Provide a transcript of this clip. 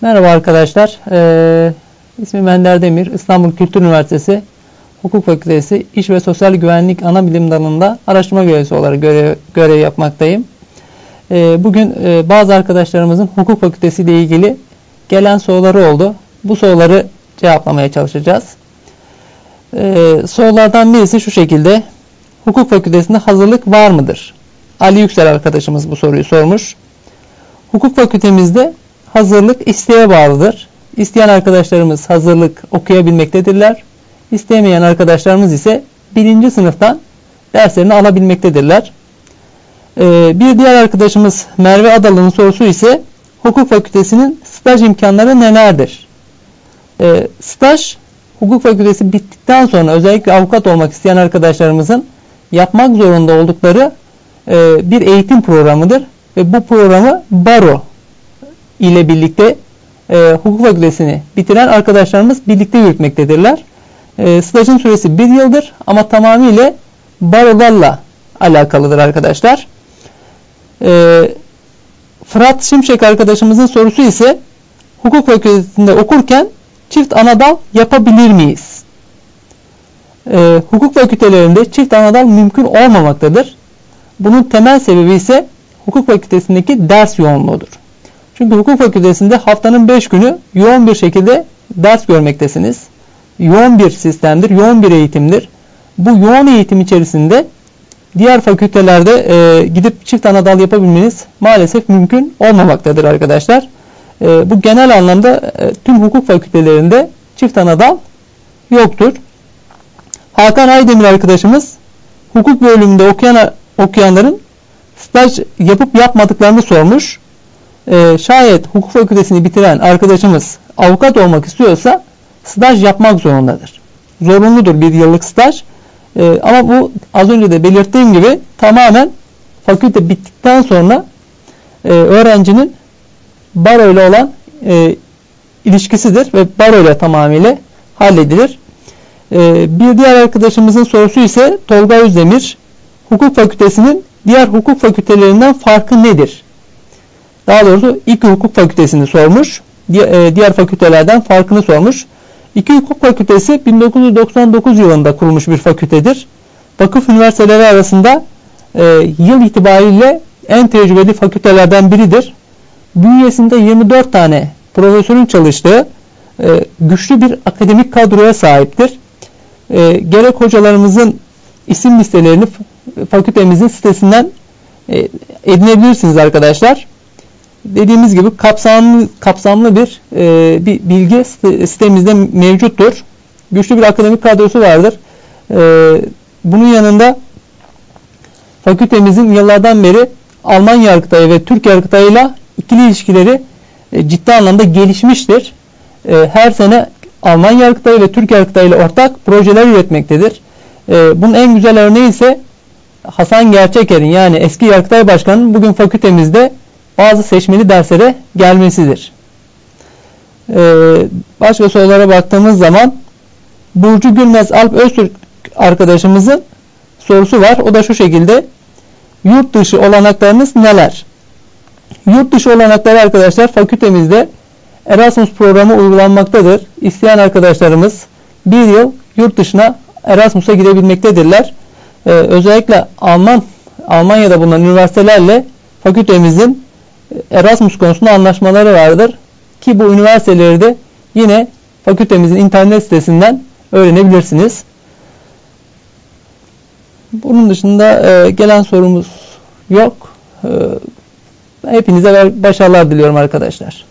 Merhaba arkadaşlar. Ee, ismim Ender Demir. İstanbul Kültür Üniversitesi Hukuk Fakültesi İş ve Sosyal Güvenlik Ana Bilim Dalı'nda araştırma görevlisi olarak görev, görev yapmaktayım. Ee, bugün e, bazı arkadaşlarımızın hukuk fakültesi ile ilgili gelen soruları oldu. Bu soruları cevaplamaya çalışacağız. Ee, sorulardan birisi şu şekilde. Hukuk fakültesinde hazırlık var mıdır? Ali Yüksel arkadaşımız bu soruyu sormuş. Hukuk fakültemizde hazırlık isteğe bağlıdır. İsteyen arkadaşlarımız hazırlık okuyabilmektedirler. İstemeyen arkadaşlarımız ise birinci sınıftan derslerini alabilmektedirler. Ee, bir diğer arkadaşımız Merve Adalı'nın sorusu ise hukuk fakültesinin staj imkanları nelerdir? Ee, staj hukuk fakültesi bittikten sonra özellikle avukat olmak isteyen arkadaşlarımızın yapmak zorunda oldukları e, bir eğitim programıdır. Ve bu programı baro ile birlikte e, hukuk fakültesini bitiren arkadaşlarımız birlikte yürütmektedirler. E, stajın süresi bir yıldır ama tamamıyla barolarla alakalıdır arkadaşlar. E, Fırat Şimşek arkadaşımızın sorusu ise hukuk fakültesinde okurken çift anadal yapabilir miyiz? E, hukuk fakültelerinde çift anadal mümkün olmamaktadır. Bunun temel sebebi ise hukuk fakültesindeki ders yoğunluğudur. Çünkü hukuk fakültesinde haftanın 5 günü yoğun bir şekilde ders görmektesiniz. Yoğun bir sistemdir, yoğun bir eğitimdir. Bu yoğun eğitim içerisinde diğer fakültelerde e, gidip çift anadal yapabilmeniz maalesef mümkün olmamaktadır arkadaşlar. E, bu genel anlamda e, tüm hukuk fakültelerinde çift anadal yoktur. Hakan Aydemir arkadaşımız hukuk bölümünde okuyan okuyanların staj yapıp yapmadıklarını sormuş. Ee, şayet hukuk fakültesini bitiren arkadaşımız avukat olmak istiyorsa staj yapmak zorundadır. Zorunludur bir yıllık staj. Ee, ama bu az önce de belirttiğim gibi tamamen fakülte bittikten sonra e, öğrencinin baro ile olan e, ilişkisidir ve baro ile tamamıyla halledilir. E, bir diğer arkadaşımızın sorusu ise Tolga Özdemir. Hukuk fakültesinin diğer hukuk fakültelerinden farkı nedir? Daha doğrusu iki hukuk fakültesini sormuş. E, diğer fakültelerden farkını sormuş. İki hukuk fakültesi 1999 yılında kurulmuş bir fakültedir. Vakıf üniversiteleri arasında e, yıl itibariyle en tecrübeli fakültelerden biridir. Bünyesinde 24 tane profesörün çalıştığı e, güçlü bir akademik kadroya sahiptir. Gerek hocalarımızın isim listelerini fakültemizin sitesinden e, edinebilirsiniz arkadaşlar. Dediğimiz gibi kapsamlı kapsamlı bir e, bir bilgi sitemizde mevcuttur. Güçlü bir akademik kadrosu vardır. E, bunun yanında fakültemizin yıllardan beri Alman Yargıtayı ve Türk Yargıtayı'yla ikili ilişkileri e, ciddi anlamda gelişmiştir. E, her sene Alman Yargıtayı ve Türk Yargıtayı ile ortak projeler üretmektedir. E, bunun en güzel örneği ise Hasan Gerçeker'in yani eski Yargıtay Başkanı'nın bugün fakültemizde bazı seçmeli derslere gelmesidir. Ee, başka sorulara baktığımız zaman Burcu Gülmez Alp Öztürk arkadaşımızın sorusu var. O da şu şekilde. Yurt dışı olanaklarınız neler? Yurt dışı olanakları arkadaşlar fakültemizde Erasmus programı uygulanmaktadır. İsteyen arkadaşlarımız bir yıl yurt dışına Erasmus'a gidebilmektedirler e, özellikle Alman Almanya'da bulunan üniversitelerle fakültemizin Erasmus konusunda anlaşmaları vardır. Ki bu üniversiteleri de yine fakültemizin internet sitesinden öğrenebilirsiniz. Bunun dışında e, gelen sorumuz yok. E, hepinize başarılar diliyorum arkadaşlar.